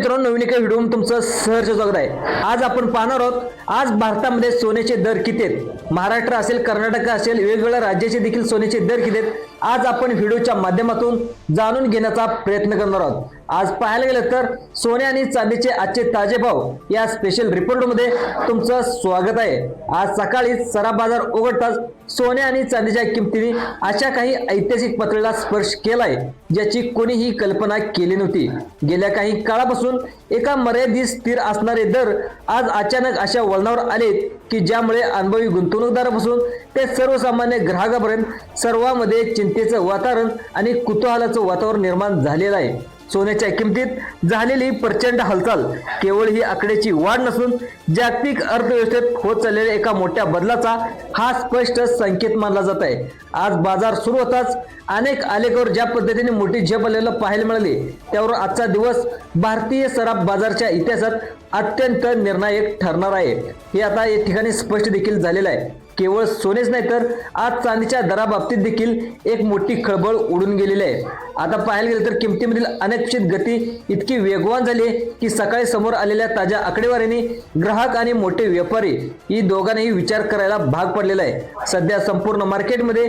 मित्रांनो नवीन एका व्हिडिओ तुमचं सहर्ष स्वागत आहे. आज आपण पाहणार आहोत आज भारतामध्ये सोन्याचे दर किती आहेत? महाराष्ट्र असेल कर्नाटक असेल वेगवेगळ्या राज्याचे देखील सोन्याचे दर किती आहेत? आज आपण व्हिडिओच्या माध्यमातून जाणून घेण्याचा प्रयत्न करणार आहोत. आज पाहायला गेलं तर सोने आणि चांदीचे आजचे ताजे भाव या स्पेशल रिपोर्टमध्ये तुमचं स्वागत आहे. आज सकाळी सरा बाजार उघडताच सोने आणि चांदीच्या किमतीने अशा काही ऐतिहासिक पातळीला स्पर्श केलाय ज्याची कोणीही कल्पना केली नव्हती. गेल्या काही काळापासून एका मर्यादित स्थिर असणारे दर आज अचानक अशा वळणावर आलेत की ज्यामुळे अनुभवी गुंतवणूकदारापासून ते सर्वसामान्य ग्राहकापर्यंत सर्वांमध्ये चिंतेचं वातावरण आणि कुतूहलाचं वातावरण निर्माण झालेलं आहे. सोन्याच्या किमतीत झालेली प्रचंड हालचाल केवळ ही आकड्याची वाढ नसून जागतिक अर्थव्यवस्थेत होत चाललेल्या एका मोठ्या बदलाचा हा स्पष्ट संकेत मानला जात आहे. आज बाजार सुरू होताच अनेक आलेखावर ज्या पद्धतीने मोठी झेप आलेलं पाहायला मिळाली त्यावर आजचा दिवस भारतीय सराफ बाजारच्या इतिहासात अत्यंत निर्णायक ठरणार आहे. हे आता या ठिकाणी स्पष्ट देखील झालेलं आहे. केवळ सोनेच नाही तर आज चांदीच्या दराबाबतीत देखील एक मोठी खळबळ उडून गेलेली आहे. आता पाहायला गेलं तर किमतीमधील अनपेक्षित गती इतकी वेगवान झाली आहे की सकाळी समोर आलेल्या ताज्या आकडेवारीने ग्राहक आणि मोठे व्यापारी ही दोघांनाही विचार करायला भाग पडलेला आहे. सध्या संपूर्ण मार्केटमध्ये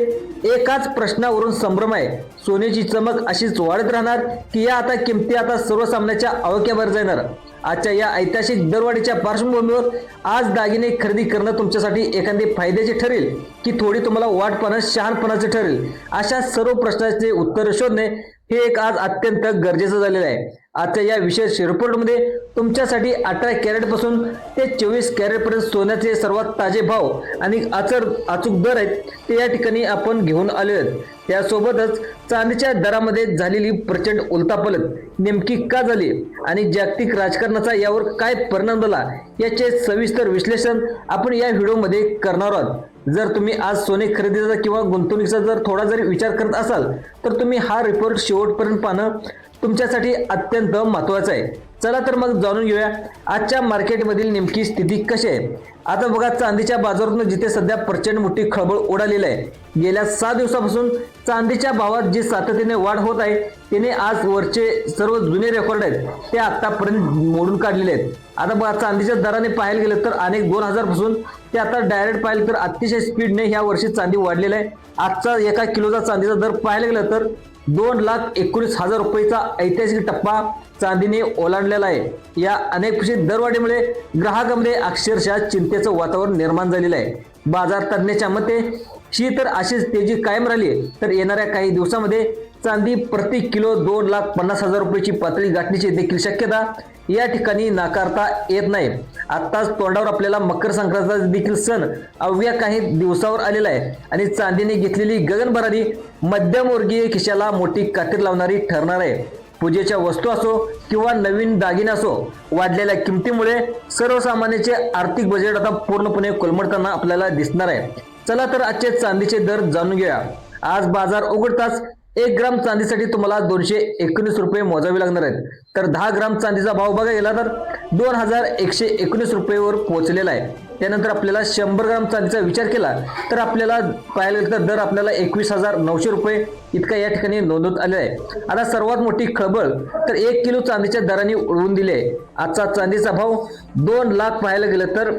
एकाच प्रश्नावरून संभ्रम आहे. सोन्याची चमक अशीच वाढत राहणार की या आता किमती आता सर्वसामन्याच्या अवक्यावर जाणार. आजच्या या ऐतिहासिक दरवाढीच्या पार्श्वभूमीवर आज दागिने खरेदी करणं तुमच्यासाठी एखादी फायद्याचे ठरेल की थोडी तुम्हाला वाटपणं शहाणपणाचे ठरेल? अशा सर्व प्रश्नाचे उत्तर शोधणे हे एक आज अत्यंत गरजेचं झालेलं आहे. आजच्या या विशेष रिपोर्टमध्ये तुमच्यासाठी अठरा कॅरेटपासून ते चोवीस कॅरेटपर्यंत सोन्याचे सर्वात ताजे भाव आणि अचर अचूक दर आहेत ते या ठिकाणी आपण घेऊन आले आहेत. त्यासोबतच चांदीच्या दरामध्ये झालेली प्रचंड उलतापलत नेमकी का झाली आणि जागतिक राजकारणाचा यावर काय परिणाम झाला याचे सविस्तर विश्लेषण आपण या व्हिडिओमध्ये करणार आहोत. जर तुम्ही आज सोने खरेदीचा किंवा गुंतवणुकीचा जर थोडा जरी विचार करत असाल तर तुम्ही हा रिपोर्ट शेवटपर्यंत पाहणं तुमच्यासाठी अत्यंत महत्वाचं आहे. चला तर मग जाणून घेऊया आजच्या मार्केटमधील नेमकी स्थिती कशी आहे. आता बघा चांदीच्या बाजारातून जिथे सध्या प्रचंड मोठी खळबळ उडालेली आहे. गेल्या सहा दिवसापासून चांदीच्या भावात जी सातत्याने वाढ होत आहे तिने आज वरचे सर्व जुने रेकॉर्ड आहेत ते आतापर्यंत मोडून काढलेले आहेत. आता बघा चांदीच्या दराने पाहायला गेलं तर अनेक दोन हजारपासून ते आता डायरेक्ट पाहिलं तर अतिशय स्पीडने ह्या वर्षी चांदी वाढलेला आहे. आजचा एका किलोचा चांदीचा दर पाहायला गेलं तर दोन लाख एकोणीस हजार रुपयेचा ऐतिहासिक टप्पा चांदीने ओलांडलेला आहे. या अनेक दरवाढीमुळे ग्राहकांमध्ये अक्षरशः चिंतेचं वातावरण निर्माण झालेलं आहे. बाजार तज्ज्ञाच्या मते ही तर अशीच तेजी कायम राहिली तर येणाऱ्या काही दिवसामध्ये चांदी प्रति किलो दोन लाख पन्नास हजार रुपयाची पातळी गाठण्याची देखील शक्यता या ठिकाणी नाकारता येत नाही. आत्ताच तोंडावर आपल्याला मकर संक्रांतीचा देखील सण अवघ्या काही दिवसावर आलेला आहे. आणि चांदीने घेतलेली गगनभरारी मध्यमवर्गीय खिशाला मोठी कातीर लावणारी ठरणार आहे. पूजेच्या वस्तू असो किंवा नवीन दागिने असो वाढलेल्या किमतीमुळे सर्वसामान्याचे आर्थिक बजेट आता पूर्णपणे कोलमडताना आपल्याला दिसणार आहे. चला तर आजचे चांदीचे दर जाणून घेऊया. आज बाजार उघडताच एक ग्राम चांदीसाठी तुम्हाला दोनशे एकोणीस रुपये मोजावे लागणार आहेत. तर दहा ग्राम चांदीचा भाव बघा गेला तर दोन हजार एकशे एकोणीस रुपयेवर पोहोचलेला आहे. त्यानंतर आपल्याला शंभर ग्राम चांदीचा विचार केला तर आपल्याला पाहायला गेलं तर दर आपल्याला एकवीस हजार नऊशे रुपये इतका या ठिकाणी नोंदवत आले आहे. आता सर्वात मोठी खळबळ तर एक किलो चांदीच्या दराने उडवून दिली आहे. आजचा चांदीचा भाव दोन लाख पाहायला गेलं तर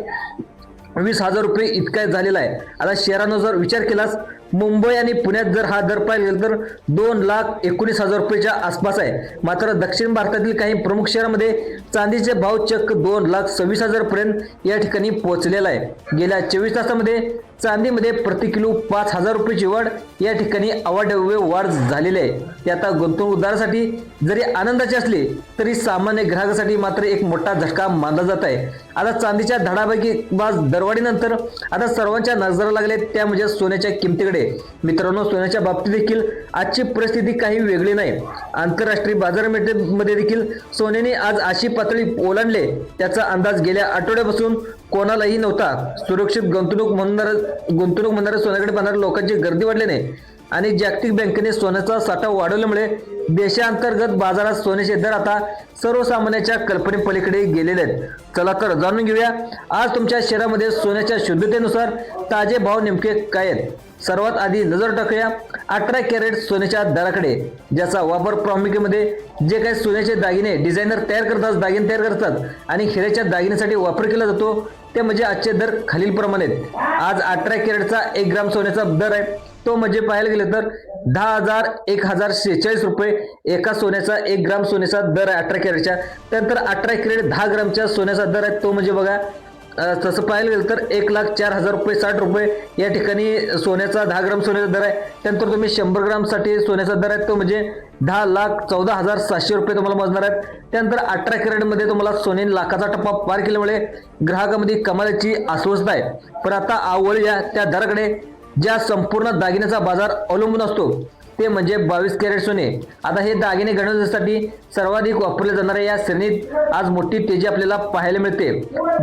वीस हजार रुपये इतका झालेला आहे. आता शहरानुसार विचार केलास मुंबई आणि पुण्यात जर हा दर पाहिला तर दोन लाख एकोणीस हजार रुपयेच्या आसपास आहे. मात्र दक्षिण भारतातील काही प्रमुख शहरामध्ये चांदीचे भाव चक्क दोन लाख सव्वीस हजार पर्यंत या ठिकाणी पोहोचलेला आहे. गेल्या चोवीस तासामध्ये चांदीमध्ये प्रति किलो पाच हजार रुपयाची वाढ या ठिकाणी अवाढव्य वाढ झालेली आहे. ते आता गुंतवणूकदारासाठी जरी आनंदाची असली तरी सामान्य ग्राहकासाठी मात्र एक मोठा झटका मानला जात आहे. आता चांदीच्या धडापैकी बाज दरवाढीनंतर आता सर्वांच्या नजरा लागल्या त्या म्हणजे सोन्याच्या किमतीकडे मित्रांनो सोन्याच्या बाबतीत देखील आजची परिस्थिती काही वेगळी नाही. आंतरराष्ट्रीय बाजारपेठेमध्ये देखील सोन्याने आज अशी पातळी ओलांडले. त्याचा अंदाज गेल्या आठवड्यापासून कोणालाही नव्हता. सुरक्षित गुंतवणूक म्हणणार गुंतवणूक म्हणणाऱ्या सोन्याकडे पाहणाऱ्या लोकांची गर्दी वाढल्याने आणि जागतिक बँकेने सोन्याचा साठा वाढवल्यामुळे देशांतर्गत बाजारात सोन्याचे दर आता सर्वसामान्याच्या कल्पनेपलीकडे गेलेले आहेत. चला तर जाणून घेऊया. आज तुमच्या शहरामध्ये सोन्याच्या शुद्धतेनुसार ताजे भाव नेमके काय आहेत? सर्वात आधी नजर टाकूया. अठरा कॅरेट सोन्याच्या दराकडे ज्याचा वापर प्रामुख्यामध्ये जे काही सोन्याचे दागिने डिझायनर तयार करतात दागिने तयार करतात आणि हिऱ्याच्या दागिन्यासाठी वापर केला जातो ते म्हणजे आजचे दर खालीलप्रमाणे आहेत. आज अठरा कॅरेटचा एक ग्राम सोन्याचा दर आहे. तो म्हणजे पाहायला गेलं तर दहा हजार एक हजार शेहेचाळीस रुपये एका सोन्याचा एक ग्राम सोन्याचा दर आहे अठरा कॅरेटच्या. त्यानंतर अठरा कॅरेट दहा ग्रामच्या सोन्याचा दर आहे तो म्हणजे बघा तसं पाहायला गेलं तर एक लाख चार हजार रुपये साठ रुपये या ठिकाणी सोन्याचा दहा ग्राम सोन्याचा दर आहे. त्यानंतर तुम्ही शंभर ग्रामसाठी सोन्याचा दर आहे तो म्हणजे दहा लाख चौदा हजार सातशे रुपये तुम्हाला मोजणार आहेत. त्यानंतर अठरा कॅरेटमध्ये तुम्हाला सोने लाखाचा टप्पा पार केल्यामुळे ग्राहकामध्ये कमालीची अस्वस्थता आहे. पण आता आवळ या त्या दराकडे ज्या संपूर्ण दागिन्याचा बाजार अवलंबून असतो ते म्हणजे बावीस कॅरेट सोने. आता हे दागिने गणवण्यासाठी सर्वाधिक वापरले जाणाऱ्या या श्रेणीत आज मोठी तेजी आपल्याला पाहायला मिळते.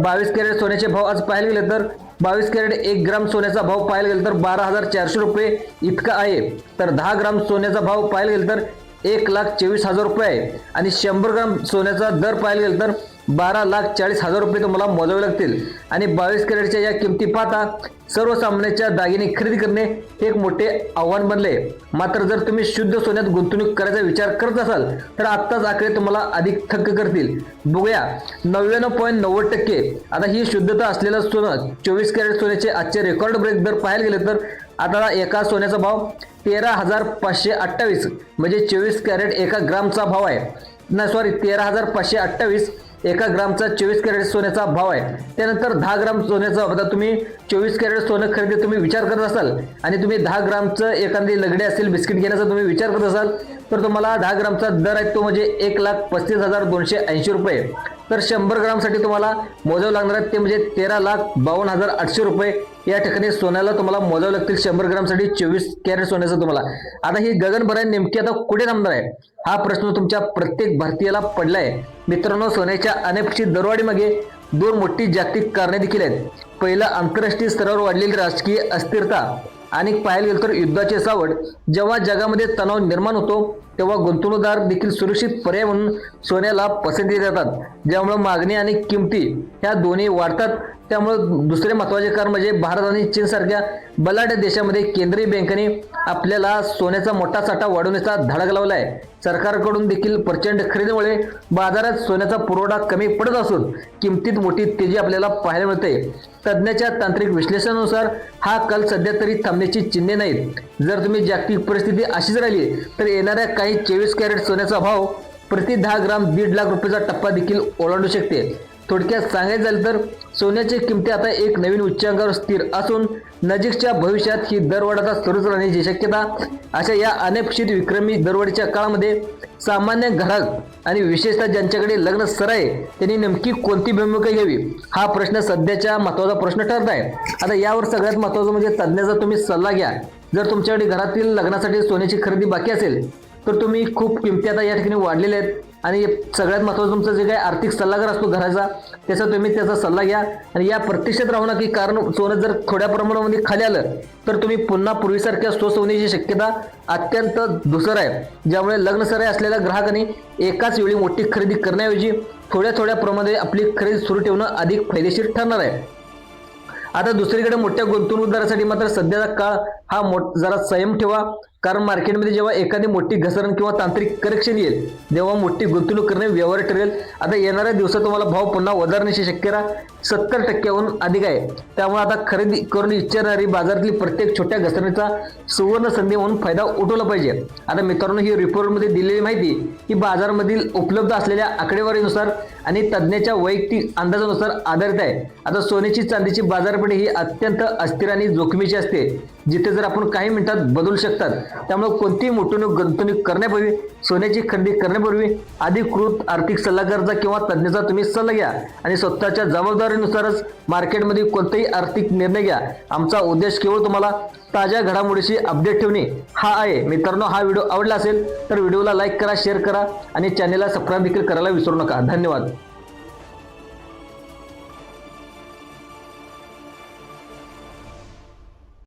बावीस कॅरेट सोन्याचे भाव आज पाहायला गेले तर बावीस कॅरेट एक ग्राम सोन्याचा भाव पाहायला गेला तर बारा हजार चारशे रुपये इतका आहे. तर दहा ग्राम सोन्याचा भाव पाहायला गेला तर एक लाख चोवीस हजार रुपये आहे. आणि शंभर ग्राम सोन्याचा दर पाहायला गेला तर बारा लाख चाळीस हजार रुपये तुम्हाला मोजावे लागतील. आणि बावीस कॅरेटच्या या किमती पाहता सर्वसामान्यांच्या दागिने खरेदी करणे हे एक मोठे आव्हान बनले. मात्र जर तुम्ही शुद्ध सोन्यात गुंतवणूक करायचा विचार करत असाल तर आत्ताच आकडे तुम्हाला अधिक थक्क करतील. बघूया नव्याण्णव पॉईंट नव्वद टक्के. आता ही शुद्धता असलेलं सोनं चोवीस कॅरेट सोन्याचे आजचे रेकॉर्ड ब्रेक दर पाहायला गेले तर आता एका सोन्याचा भाव तेरा हजार पाचशे अठ्ठावीस म्हणजे चोवीस कॅरेट एका ग्रामचा भाव आहे. ना सॉरी तेरा हजार पाचशे अठ्ठावीस एका ग्रामचा चोवीस कॅरेट सोन्याचा भाव आहे. त्यानंतर दहा ग्राम सोन्याचा आता तुम्ही चोवीस कॅरेट सोनं खरेदी तुम्ही विचार करत असाल आणि तुम्ही दहा ग्रामचं एखादी लगडे असेल बिस्किट घेण्याचा तुम्ही विचार करत असाल तर तुम्हाला दहा ग्रामचा दर आहे तो म्हणजे एक लाख पस्तीस हजार दोनशे ऐंशी रुपये. तर शंभर ग्रामसाठी तुम्हाला मोजावं लागणार आहे ते म्हणजे तेरा लाख बावन्न हजार आठशे रुपये. या ठिकाणी सोन्याला तुम्हाला मोजावं लागतील शंभर ग्रामसाठी चोवीस कॅरेट सोन्याचं तुम्हाला. आता ही गगनभराय नेमकी आता कुठे थांबणार आहे? हा प्रश्न तुमच्या प्रत्येक भारतीयाला पडलाय. मित्रांनो सोन्याच्या अनपेक्षित दरवाढीमागे दोन मोठी जागतिक कारणे देखील आहेत. पहिलं आंतरराष्ट्रीय स्तरावर वाढलेली राजकीय अस्थिरता. आणि पाहायला गेलं तर युद्धाचे सावड जेव्हा जगामध्ये तणाव निर्माण होतो तेव्हा गुंतवणूकदार देखील सुरक्षित पर्याय म्हणून सोन्याला पसंती देतात. ज्यामुळे मागणी आणि किमती ह्या दोन्ही वाढतात. त्यामुळे दुसरे महत्त्वाचे कारण म्हणजे भारत आणि चीन सारख्या बलाढ्य देशामध्ये केंद्रीय बँकेने आपल्याला सोन्याचा मोठा साठा वाढवण्याचा धडक लावला आहे सरकारकडून देखील प्रचंड खरेदीमुळे बाजारात सोन्याचा पुरवठा कमी पडत असून किमतीत मोठी तेजी आपल्याला पाहायला मिळते. तज्ज्ञाच्या तांत्रिक विश्लेषणानुसार हा कल सध्या तरी थांबण्याची चिन्हे नाहीत. जर तुम्ही जागतिक परिस्थिती अशीच राहिली तर येणाऱ्या काही चोवीस कॅरेट सोन्याचा भाव प्रति दहा ग्राम दीड लाख रुपयाचा टप्पा देखील ओलांडू शकते. थोडक्यात सांगायचं झालं तर सोन्याची किमती आता एक नवीन उच्चांकावर स्थिर असून नजीकच्या भविष्यात ही दरवाढ आता सुरूच राहण्याची शक्यता. अशा या अनपेक्षित विक्रमी दरवाढीच्या काळामध्ये सामान्य ग्राहक आणि विशेषतः ज्यांच्याकडे लग्न सर आहे त्यांनी नेमकी कोणती भूमिका घ्यावी? हा प्रश्न सध्याच्या महत्त्वाचा प्रश्न ठरत आहे आता यावर सगळ्यात महत्वाचं म्हणजे तज्ज्ञाचा तुम्ही सल्ला घ्या. जर तुमच्याकडे घरातील लग्नासाठी सोन्याची खरेदी बाकी असेल तर तुम्ही खूप किमती आता या ठिकाणी वाढलेल्या आहेत. आणि सगळ्यात महत्त्वाचं तुमचं जे काही आर्थिक सल्लागार असतो घराचा त्याचा तुम्ही त्याचा सल्ला घ्या. आणि या प्रत्यक्षात राहू नका की कारण सोनं जर थोड्या प्रमाणामध्ये खाली आलं तर तुम्ही पुन्हा पूर्वीसारख्या स्वस्त होण्याची शक्यता अत्यंत धुसर आहे. ज्यामुळे लग्न सराय असलेल्या ग्राहकांनी एकाच वेळी मोठी खरेदी करण्याऐवजी थोड्या थोड्या प्रमाणात आपली खरेदी सुरू ठेवणं अधिक फायदेशीर ठरणार आहे. आता दुसरीकडे मोठ्या गुंतवणूकदारासाठी मात्र सध्याचा काळ हा मोठ जरा संयम ठेवा. कारण मार्केटमध्ये जेव्हा एखादी मोठी घसरण किंवा तांत्रिक करेक्शन येईल तेव्हा मोठी गुंतवणूक करणे व्यवहार ठरेल. आता येणाऱ्या दिवसात तुम्हाला भाव पुन्हा वधारण्याची शक्यता सत्तर टक्क्याहून अधिक आहे. त्यामुळे आता खरेदी करून इच्छिणारी बाजारातली प्रत्येक छोट्या घसरणीचा सुवर्ण संधी म्हणून फायदा उठवला पाहिजे. आता मित्रांनो ही रिपोर्टमध्ये दिलेली माहिती ही बाजारामधील उपलब्ध असलेल्या आकडेवारीनुसार आणि तज्ज्ञाच्या वैयक्तिक अंदाजानुसार आधारित आहे. आता सोन्याची चांदीची बाजारपेठ ही अत्यंत अस्थिर आणि जोखमीची असते. जिथे जर आपण काही मिनिटात बदलू शकतात त्यामुळे कोणतीही मोठवणूक गुंतवणूक करण्यापूर्वी सोन्याची खरेदी करण्यापूर्वी अधिकृत आर्थिक सल्लागाराचा किंवा तज्ज्ञाचा तुम्ही सल्ला घ्या आणि स्वतःच्या जबाबदारीनुसारच मार्केटमध्ये कोणताही आर्थिक निर्णय घ्या. आमचा उद्देश केवळ तुम्हाला ताज्या घडामोडीशी अपडेट ठेवणे हा आहे. मित्रांनो हा व्हिडिओ आवडला असेल तर व्हिडिओला लाईक करा शेअर करा आणि चॅनेलला सबस्क्राईब देखील करायला विसरू नका. धन्यवाद.